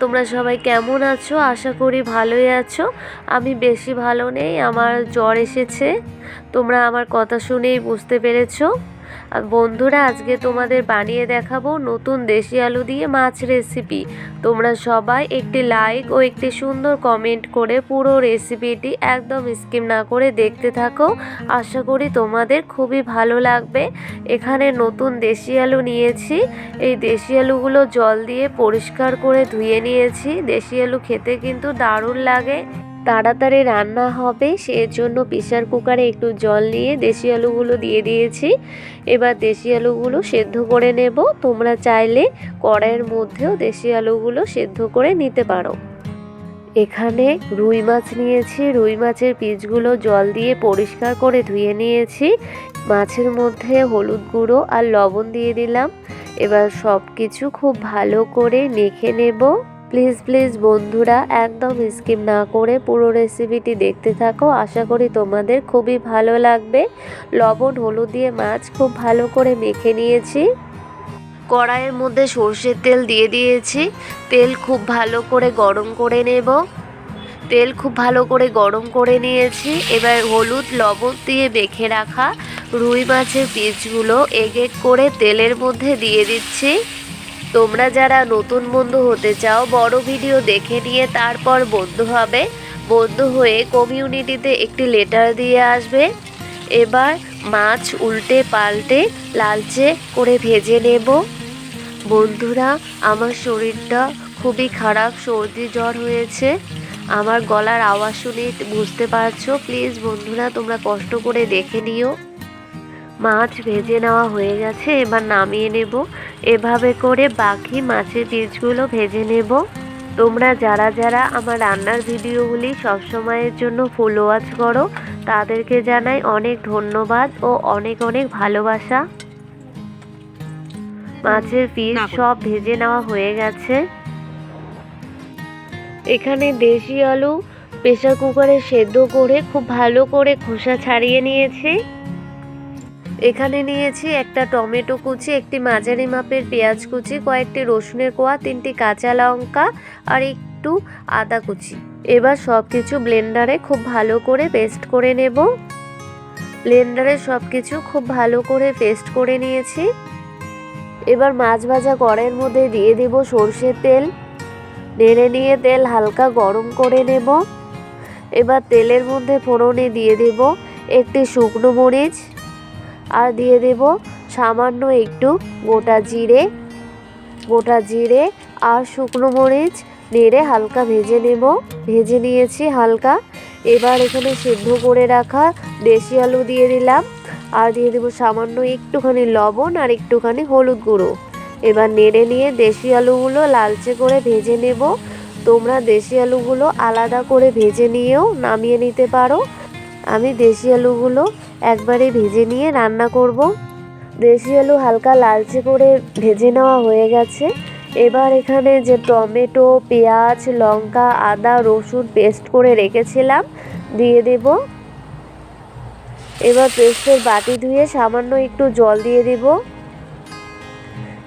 তোমরা সবাই কেমন আছো? আশা করি ভালোই আছো। আমি বেশি ভালো নেই, আমার জ্বর এসেছে। তোমরা আমার কথা শুনেই বুঝতে পেরেছ। বন্ধুরা, আজকে তোমাদের বানিয়ে দেখাবো নতুন দেশি আলু দিয়ে মাছ রেসিপি তোমরা সবাই একটি লাইক ও একটি সুন্দর কমেন্ট করে পুরো রেসিপিটি একদম স্কিম না করে দেখতে থাকো। আশা করি তোমাদের খুবই ভালো লাগবে। এখানে নতুন দেশি আলু নিয়েছি। এই দেশি আলুগুলো জল দিয়ে পরিষ্কার করে ধুয়ে নিয়েছি। দেশি আলু খেতে কিন্তু দারুণ লাগে। তাড়াতাড়ি রান্না হবে, সেজন্য প্রেশার কুকারে একটু জল নিয়ে দেশি আলুগুলো দিয়ে দিয়েছি। এবার দেশি আলুগুলো সেদ্ধ করে নেব। তোমরা চাইলে কড়াইয়ের মধ্যেও দেশি আলুগুলো সেদ্ধ করে নিতে পারো। এখানে রুই মাছ নিয়েছি। রুই মাছের পিসগুলো জল দিয়ে পরিষ্কার করে ধুয়ে নিয়েছি। মাছের মধ্যে হলুদ গুঁড়ো আর লবণ দিয়ে দিলাম। এবার সব কিছু খুব ভালো করে মেখে নেব। প্লিজ প্লিজ বন্ধুরা, একদম স্কিপ না করে পুরো রেসিপিটি দেখতে থাকো। আশা করি তোমাদের খুবই ভালো লাগবে। লবণ, হলুদ দিয়ে মাছ খুব ভালো করে মেখে নিয়েছি। কড়াইয়ের মধ্যে সর্ষের তেল দিয়ে দিয়েছি। তেল খুব ভালো করে গরম করে নেব। তেল খুব ভালো করে গরম করে নিয়েছি। এবার হলুদ, লবণ দিয়ে মেখে রাখা রুই মাছের পিসগুলো এক এক করে তেলের মধ্যে দিয়ে দিচ্ছি। তোমরা যারা নতুন বন্ধু হতে চাও, বড় ভিডিও দেখে নিয়ে তারপর বন্ধু হবে। বন্ধু হয়ে কমিউনিটিতে একটি লেটার দিয়ে আসবে। এবার মাছ উল্টে পাল্টে লালচে করে ভেজে নেব। বন্ধুরা, আমার শরীরটা খুবই খারাপ, সর্দি জ্বর হয়েছে। আমার গলার আওয়াজ শুনে বুঝতে পারছ? প্লিজ বন্ধুরা, তোমরা কষ্ট করে দেখে নিও। মাছ ভেজে নেওয়া হয়ে গেছে এবার নামিয়ে নেব। এভাবে করে বাকি মাছের পিসগুলো ভেজে নেব। তোমরা যারা যারা আমার রান্নার ভিডিওগুলি সবসময়ের জন্য ফুল ওয়াচ করো তাদেরকে জানাই অনেক ধন্যবাদ ও অনেক অনেক ভালোবাসা। মাছের পিস সব ভেজে নেওয়া হয়ে গেছে। এখানে দেশি আলু প্রেসার কুকারে সেদ্ধ করে খুব ভালো করে খোসা ছাড়িয়ে নিয়েছি। এখানে নিয়েছি একটা টমেটো কুচি, একটি মাঝারি মাপের পেঁয়াজ কুচি, কয়েকটি রসুনের কোয়া, তিনটি কাঁচা লঙ্কা আর একটু আদা কুচি। এবার সব কিছু ব্লেন্ডারে খুব ভালো করে পেস্ট করে নেব। ব্লেন্ডারে সব কিছু খুব ভালো করে পেস্ট করে নিয়েছি। এবার মাছ ভাজা কড়াইয়ের মধ্যে দিয়ে দেব সর্ষের তেল। নেড়ে নিয়ে তেল হালকা গরম করে নেব। এবার তেলের মধ্যে ফোড়নে দিয়ে দেব একটি শুকনো মরিচ। আর দিয়ে দেব সামান্য একটু গোটা জিরে গোটা জিরে আর শুকনো মরিচ, নেড়ে হালকা ভেজে নেব, ভেজে নিয়েছি হালকা। এবার এখানে সিদ্ধ করে রাখা দেশি আলু দিয়ে দিলাম। আর দিয়ে দেবো সামান্য একটুখানি লবণ আর একটুখানি হলুদ গুঁড়ো। এবার নেড়ে নিয়ে দেশি আলুগুলো লালচে করে ভেজে নেব। তোমরা দেশি আলুগুলো আলাদা করে ভেজে নিয়েও নামিয়ে নিতে পারো। আমি দেশি আলুগুলো একবারে ভেজে নিয়ে রান্না করব। দেশি আলু হালকা লালচে করে ভেজে নেওয়া হয়ে গেছে। এবার এখানে যে টমেটো, পেঁয়াজ, লঙ্কা, আদা, রসুন পেস্ট করে রেখেছিলাম, দিয়ে দেব। এবার পেস্টের বাটি ধুয়ে সামান্য একটু জল দিয়ে দেব।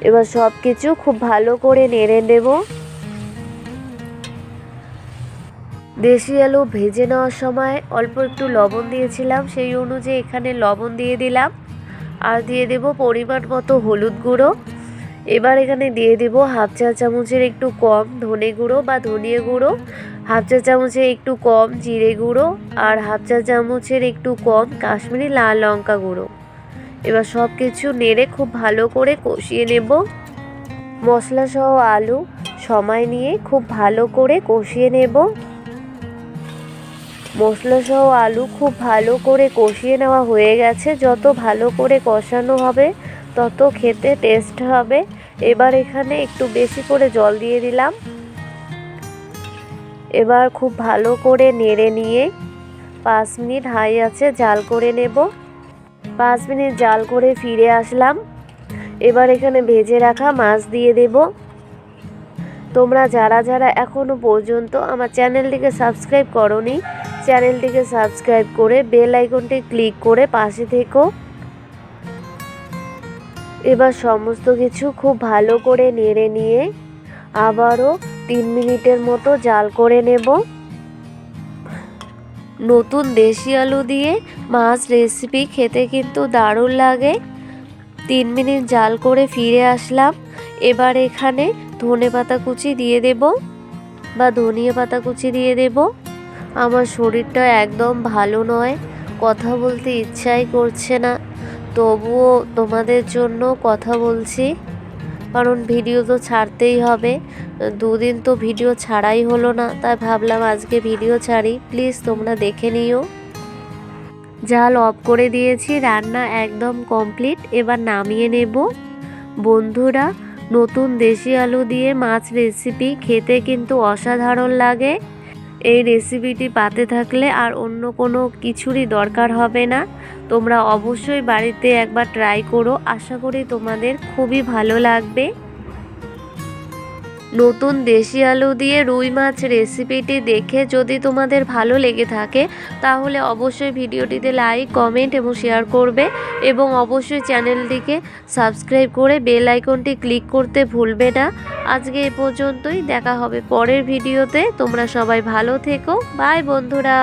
এবার সব কিছু খুব ভালো করে নেড়ে নেব। দেশি আলু ভেজে নেওয়ার সময় অল্প একটু লবণ দিয়েছিলাম, সেই অনুযায়ী এখানে লবণ দিয়ে দিলাম। আর দিয়ে দেব পরিমাণ মতো হলুদ গুঁড়ো। এবার এখানে দিয়ে দেব হাফ চা চামচের একটু কম ধনে গুঁড়ো বা ধনিয়া গুঁড়ো, হাফ চা চামচের একটু কম জিরে গুঁড়ো আর হাফ চা চামচের একটু কম কাশ্মীরি লাল লঙ্কা গুঁড়ো। এবার সব কিছু নেড়ে খুব ভালো করে কষিয়ে নেব। মশলা সহ আলু সময় নিয়ে খুব ভালো করে কষিয়ে নেব। মশলা সহ আলু খুব ভালো করে কষিয়ে নেওয়া হয়ে গেছে। যত ভালো করে কষানো হবে, তত খেতে টেস্ট হবে। এবার এখানে একটু বেশি করে জল দিয়ে দিলাম। এবার খুব ভালো করে নেড়ে নিয়ে পাঁচ মিনিট হাই আছে জাল করে নেব। পাঁচ মিনিট জাল করে ফিরে আসলাম। এবার এখানে ভেজে রাখা মাছ দিয়ে দেব। তোমরা যারা যারা এখনও পর্যন্ত আমার চ্যানেলটিকে সাবস্ক্রাইব করনি চ্যানেলটিকে সাবস্ক্রাইব করে বেল আইকনটি ক্লিক করে পাশে থেকো। এবার সমস্ত কিছু খুব ভালো করে নেড়ে নিয়ে আবারও তিন মিনিটের মতো জাল করে নেব। নতুন দেশি আলু দিয়ে মাছ রেসিপি খেতে কিন্তু দারুণ লাগে। তিন মিনিট জাল করে ফিরে আসলাম। এবার এখানে ধনে পাতা কুচি দিয়ে দেব বা ধনিয়া পাতা কুচি দিয়ে দেব। আমার শরীরটা একদম ভালো নয়। কথা বলতে ইচ্ছাই করছে না। তবুও তোমাদের জন্য কথা বলছি। কারণ ভিডিও তো ছাড়তেই হবে। দুদিন তো ভিডিও ছাড়াই হলো না, তাই ভাবলাম আজকে ভিডিও ছাড়ি। প্লিজ তোমরা দেখে নিও। জাল অফ করে দিয়েছি, রান্না একদম কমপ্লিট। এবার নামিয়ে নেব। বন্ধুরা, নতুন দেশি আলু দিয়ে মাছ রেসিপি খেতে কিন্তু অসাধারণ লাগে। এই রেসিপিটি পাতে থাকলে আর অন্য কোনো কিছুরই দরকার হবে না। তোমরা অবশ্যই বাড়িতে একবার ট্রাই করো। আশা করি তোমাদের খুবই ভালো লাগবে। নতুন দেশি আলু দিয়ে রুই মাছ রেসিপিটি দেখে যদি তোমাদের ভালো লেগে থাকে, তাহলে অবশ্যই ভিডিওটিতে লাইক কমেন্ট এবং শেয়ার করবে এবং অবশ্যই চ্যানেলটিকে সাবস্ক্রাইব করে বেল আইকনটি ক্লিক করতে ভুলবে না। আজকে এ পর্যন্তই, দেখা হবে পরের ভিডিওতে তোমরা সবাই ভালো থেকো। বাই বন্ধুরা।